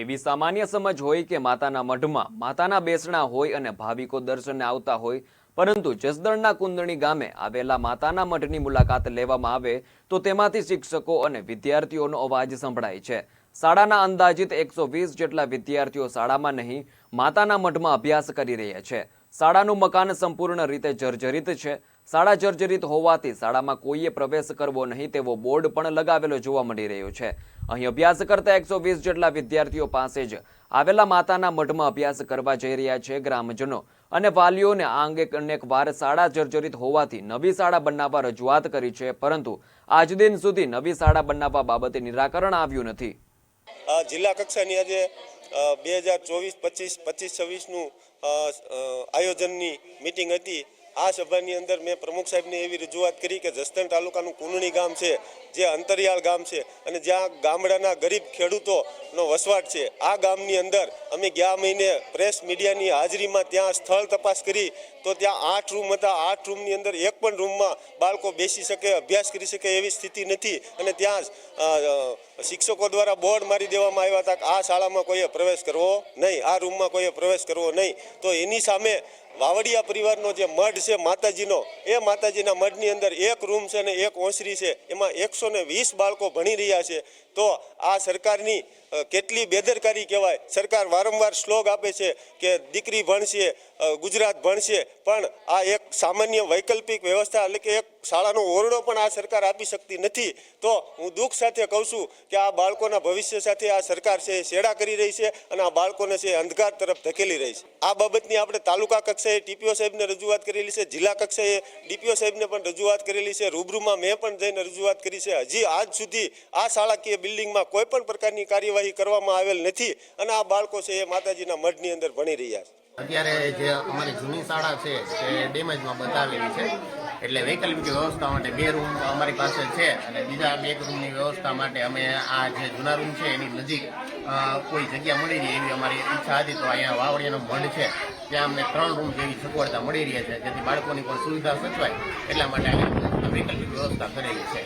એવી સામાન્ય સમજ હોય કે માતાના મઢમાં માતાના બેસણા હોય અને ભાવિકો દર્શને આવતા હોય, પરંતુ જસદણના કુંદણી ગામે આવેલા માતાના મઢની મુલાકાત લેવામાં આવે તો તેમાંથી શિક્ષકો અને વિદ્યાર્થીઓનો અવાજ સંભળાય છે. શાળાના અંદાજિત એકસો જેટલા વિદ્યાર્થીઓ શાળામાં નહીં, માતાના મઢમાં અભ્યાસ કરી રહ્યા છે. શાળાનું મકાન સંપૂર્ણ રીતે જર્જરિત છે. શાળા જર્જરિત હોવાથી શાળામાં કોઈએ પ્રવેશ કરવો નહીં તેવો બોર્ડ પણ લગાવેલો જોવા મળી રહ્યો છે. અહીં અભ્યાસ કરતા એકસો વીસ જેટલા વિદ્યાર્થીઓ પાસે જ આવેલા માતાના મઢમાં અભ્યાસ કરવા જઈ રહ્યા છે ગ્રામજનો અને વાલીઓને આ અંગે અનેક વાર શાળા જર્જરિત હોવાથી નવી શાળા બનાવવા રજૂઆત કરી છે, પરંતુ આજ દિન સુધી નવી શાળા બનાવવા બાબતે નિરાકરણ આવ્યું નથી. જિલ્લા કક્ષાની આજે બે હજાર ચોવીસ, પચીસ પચીસ, છવ્વીસનું આયોજનની મિટિંગ હતી. આ સભાની અંદર મેં પ્રમુખ સાહેબને એવી રજૂઆત કરી કે જસદણ તાલુકાનું કુંડણી ગામ છે, જે અંતરિયાળ ગામ છે અને જ્યાં ગામડાના ગરીબ ખેડૂતોનો વસવાટ છે, આ ગામની અંદર અમે ગયા મહિને પ્રેસ મીડિયાની હાજરીમાં ત્યાં સ્થળ તપાસ કરી, તો ત્યાં આઠ રૂમ હતા. આઠ રૂમની અંદર એક પણ રૂમમાં બાળકો બેસી શકે, અભ્યાસ કરી શકે એવી સ્થિતિ નથી અને ત્યાં શિક્ષકો દ્વારા બોર્ડ મારી દેવામાં આવ્યા હતા કે આ શાળામાં કોઈએ પ્રવેશ કરવો નહીં, આ રૂમમાં કોઈએ પ્રવેશ કરવો નહીં. તો એની સામે વાવડિયા પરિવારનો જે મઢ છે, માતાજીનો, એ માતાજીના મઢની અંદર એક રૂમ છે ને એક ઓસરી છે. એમાં એકસો ને વીસ બાળકો ભણી રહ્યા છે. તો આ સરકારની કેટલી બેદરકારી કહેવાય. સરકાર વારંવાર શ્લોગ આપે છે કે દીકરી ભણશે ગુજરાત ભણશે, પણ આ એક સામાન્ય વૈકલ્પિક વ્યવસ્થા એટલે કે એક શાળાનો ઓરડો પણ આ સરકાર આપી શકતી નથી. તો હું દુઃખ સાથે કહું છું કે આ બાળકોના ભવિષ્ય સાથે આ સરકાર છે એ શેડા કરી રહી છે અને આ બાળકોને છે અંધકાર તરફ ધકેલી રહી છે. આ બાબતની આપણે તાલુકા કક્ષાએ ટીપીઓ સાહેબને રજૂઆત કરેલી છે, જિલ્લા કક્ષાએ ડીપીઓ સાહેબને પણ રજૂઆત કરેલી છે, રૂબરૂમાં મેં પણ જઈને રજૂઆત કરી છે. હજી આજ સુધી આ શાળાકીય બિલ્ડિંગમાં કોઈ પણ પ્રકારની કાર્યવાહી કરવામાં આવેલ નથી અને આ બાળકો છે એ માતાજીના મઢની અંદર ભણી રહ્યા છે. અત્યારે જે અમારી જૂની શાળા છે, તે ડેમેજમાં બતાવેલી છે. એટલે વૈકલ્પિક વ્યવસ્થા માટે બે રૂમ અમારી પાસે છે અને બીજા બે રૂમની વ્યવસ્થા માટે અમે આ જે જૂના રૂમ છે, એની નજીક કોઈ જગ્યા મળી રહી એવી અમારી ઈચ્છા હતી. તો અહીંયા વાવડિયાનો મઢ છે. ત્યાં અમને ત્રણ રૂમ જેવી સગવડતા મળી રહી છે. જેથી બાળકોની પણ સુવિધા સચવાય. એટલા માટે અમે વૈકલ્પિક વ્યવસ્થા કરેલી છે.